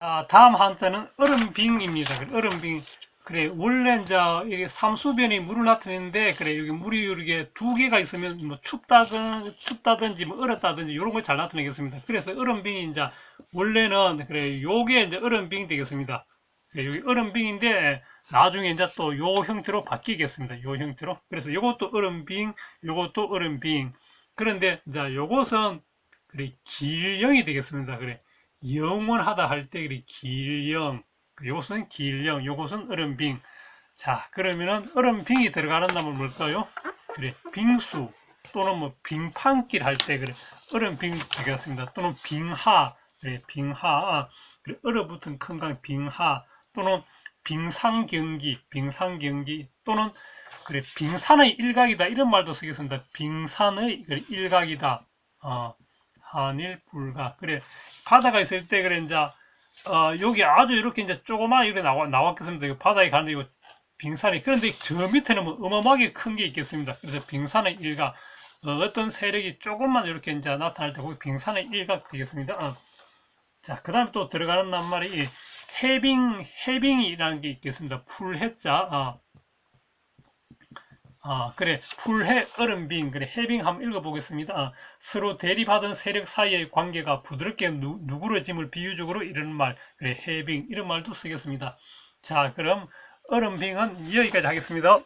아, 다음 한자는 얼음빙입니다. 얼음빙. 그래, 원래 이제 이게 삼수변이 물을 나타내는데, 그래, 여기 물이 이렇게 두 개가 있으면 뭐 춥다든, 춥다든지 뭐 얼었다든지 이런 걸 잘 나타내겠습니다. 그래서 얼음빙이 이제 원래는, 그래, 요게 이제 얼음빙이 되겠습니다. 그래, 여기 얼음빙인데, 나중에 이제 또 요 형태로 바뀌겠습니다. 요 형태로. 그래서 요것도 얼음빙, 요것도 얼음빙. 그런데, 이제 요것은, 그래, 길령이 되겠습니다. 그래. 영원하다 할 때 길영. 요것은 길영 요것은 얼음빙. 자 그러면은 얼음빙이 들어가는다면 뭘까요? 그래 빙수 또는 뭐 빙판길 할 때 그래 얼음빙 되겠습니다. 또는 빙하. 그래 빙하. 그래 얼어붙은 큰강 빙하 또는 빙상경기 빙상경기 또는 그래 빙산의 일각이다. 이런 말도 쓰겠습니다. 빙산의 일각이다. 어, 한일 불가 그래 바다가 있을 때 그래 이제 어 여기 아주 이렇게 이제 조그만 이렇게 나와 나왔겠습니다. 이거 바다에 가는데 이거 빙산이 그런데 저 밑에는 뭐 어마어마하게 큰 게 있겠습니다. 그래서 빙산의 일각 어, 떤 세력이 조금만 이렇게 이제 나타날 때 거기 빙산의 일각 되겠습니다. 어. 자, 그 다음에 또 들어가는 낱말이 이 해빙, 해빙이라는 게 있겠습니다. 풀 해자, 아, 아, 그래. 풀해, 얼음빙, 그래. 해빙 한번 읽어보겠습니다. 아, 서로 대립하던 세력 사이의 관계가 부드럽게 누, 누그러짐을 비유적으로 이르는 말, 그래. 해빙, 이런 말도 쓰겠습니다. 자, 그럼 얼음빙은 여기까지 하겠습니다.